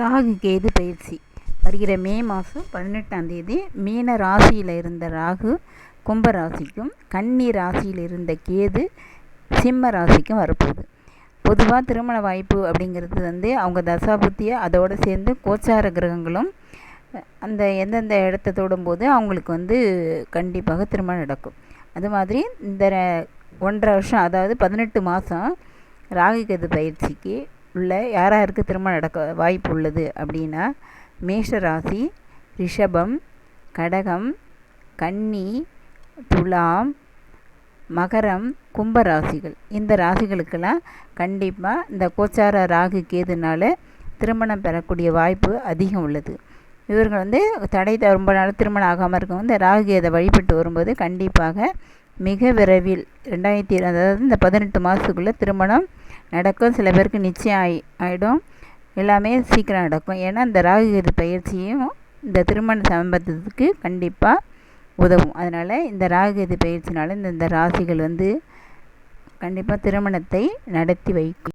ராகு கேது பயிற்சி. வருகிற மே மாதம் பதினெட்டாம் தேதி மீன ராசியில் இருந்த ராகு கும்ப ராசிக்கும் கன்னி ராசியில் இருந்த கேது சிம்ம ராசிக்கும் வரப்போகுது. பொதுவாக திருமண வாய்ப்பு அப்படிங்கிறது வந்து அவங்க தசாபுத்தியை அதோடு சேர்ந்து கோச்சார கிரகங்களும் அந்த எந்தெந்த இடத்த தொடும்போது அவங்களுக்கு வந்து கண்டிப்பாக திருமணம் நடக்கும். அது மாதிரி இந்த ஒன்றரை வருஷம் அதாவது பதினெட்டு மாதம் ராகு கேது பயிற்சிக்கு உள்ள யார் யாருக்கு திருமணம் நடக்க வாய்ப்பு உள்ளது அப்படின்னா மேஷ ராசி ரிஷபம் கடகம் கன்னி துலாம் மகரம் கும்ப ராசிகள் இந்த ராசிகளுக்கெல்லாம் கண்டிப்பாக இந்த கோச்சார ராகு கேதுனால திருமணம் பெறக்கூடிய வாய்ப்பு அதிகம் உள்ளது. இவர்கள் வந்து தடை ரொம்ப நாள் திருமணம் ஆகாமல் இருக்கவங்க இந்த ராகு கேதை வழிபட்டு வரும்போது கண்டிப்பாக மிக விரைவில் ரெண்டாயிரத்தி அதாவது இந்த பதினெட்டு மாதத்துக்குள்ளே திருமணம் நடக்கும். சில பேருக்கு நிச்சயம் ஆகி ஆகிடும் எல்லாமே சீக்கிரம் நடக்கும். ஏன்னா இந்த ராகு பயிற்சியும் இந்த திருமண சம்பந்தத்துக்கு கண்டிப்பாக உதவும். அதனால் இந்த ராகு பயிற்சினால இந்த இந்த ராசிகள் வந்து கண்டிப்பாக திருமணத்தை நடத்தி வைக்கும்.